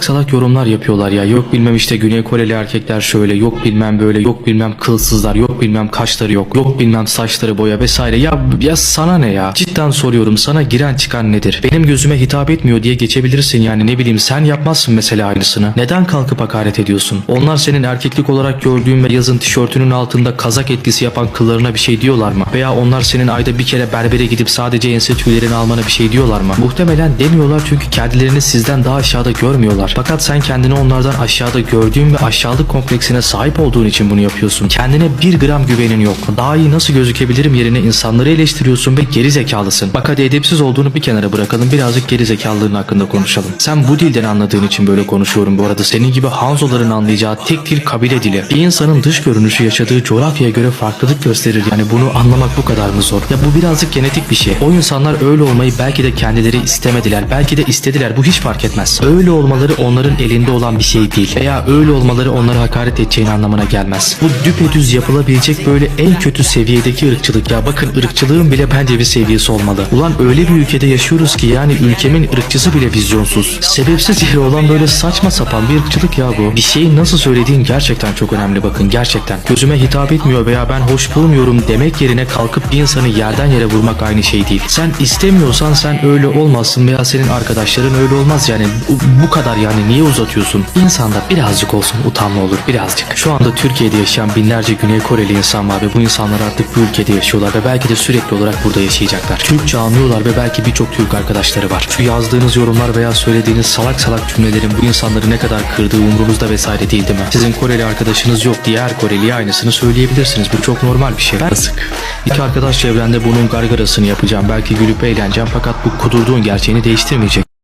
salak yorumlar yapıyorlar ya. Yok bilmem işte Güney Koreli erkekler şöyle, yok bilmem böyle, yok bilmem kılsızlar, yok bilmem kaşları yok, yok bilmem saçları boya vesaire. Ya ya sana ne ya? Cidden soruyorum sana giren çıkan nedir? Benim gözüme hitap etmiyor diye geçebilirsin yani ne bileyim sen yapmazsın mesela aynısını. Neden kalkıp hakaret ediyorsun? Onlar senin erkeklik olarak gördüğün ve yazın tişörtünün altında kazak etkisi yapan kıllarına bir şey diyorlar mı? Veya onlar senin ayda bir kere berbere gidip sadece ense tüylerini almana bir şey diyorlar mı? Muhtemelen demiyorlar çünkü kendilerini sizden daha aşağıda görmüyorlar. Fakat sen kendini onlardan aşağıda gördüğün ve aşağılık kompleksine sahip olduğun için bunu yapıyorsun. Kendine bir gram güvenin yok. Daha iyi nasıl gözükebilirim yerine insanları eleştiriyorsun ve geri zekalısın. Bak hadi edepsiz olduğunu bir kenara bırakalım birazcık geri zekalılığın hakkında konuşalım. Sen bu dilden anladığın için böyle konuşuyorum bu arada. Senin gibi Hanzoların anlayacağı tek dil kabile dili. Bir insanın dış görünüşü yaşadığı coğrafyaya göre farklılık gösterir. Yani bunu anlamak bu kadar mı zor? Ya bu birazcık genetik bir şey. O insanlar öyle olmayı belki de kendileri istemediler. Belki de istediler. Bu hiç fark etmez. Öyle olmaları onların elinde olan bir şey değil. Veya öyle olmaları onlara hakaret edeceğin anlamına gelmez. Bu düpedüz yapılabilecek böyle en kötü seviyedeki ırkçılık. Ya bakın ırkçılığın bile bence bir seviyesi olmalı. Ulan öyle bir ülkede yaşıyoruz ki yani ülkemin ırkçısı bile vizyonsuz. Sebepsiz yere olan böyle saçma sapan bir ırkçılık ya bu. Bir şeyi nasıl söylediğin gerçekten çok önemli bakın gerçekten. Gözüme hitap etmiyor veya ben hoş bulmuyorum demek yerine kalkıp bir insanı yerden yere vurmak aynı şey değil. Sen istemiyorsan sen öyle olmazsın veya senin arkadaşların öyle olmaz yani bu, bu kadar yani niye uzatıyorsun? İnsanda birazcık olsun utanma olur birazcık. Şu anda Türkiye'de yaşayan binlerce Güney Koreli insan var ve bu insanlar artık bu ülkede yaşıyorlar ve belki de sürekli olarak burada yaşayacaklar. Türkçe anlıyorlar ve belki birçok Türk arkadaşları var. Şu yazdığınız yorumlar veya söylediğiniz salak salak cümlelerin bu insanları ne kadar kırdığı umurunuzda vesaire değil değil mi? Sizin Koreli arkadaşınız yok diye her Koreliye aynısını söyleyebilirsiniz. Bu çok normal bir şey. Ben sık. İki arkadaş çevrende bunun gargarasını yapacağım. Belki gülüp eğleneceğim fakat bu kudurduğun gerçeğini değiştirmeyecek.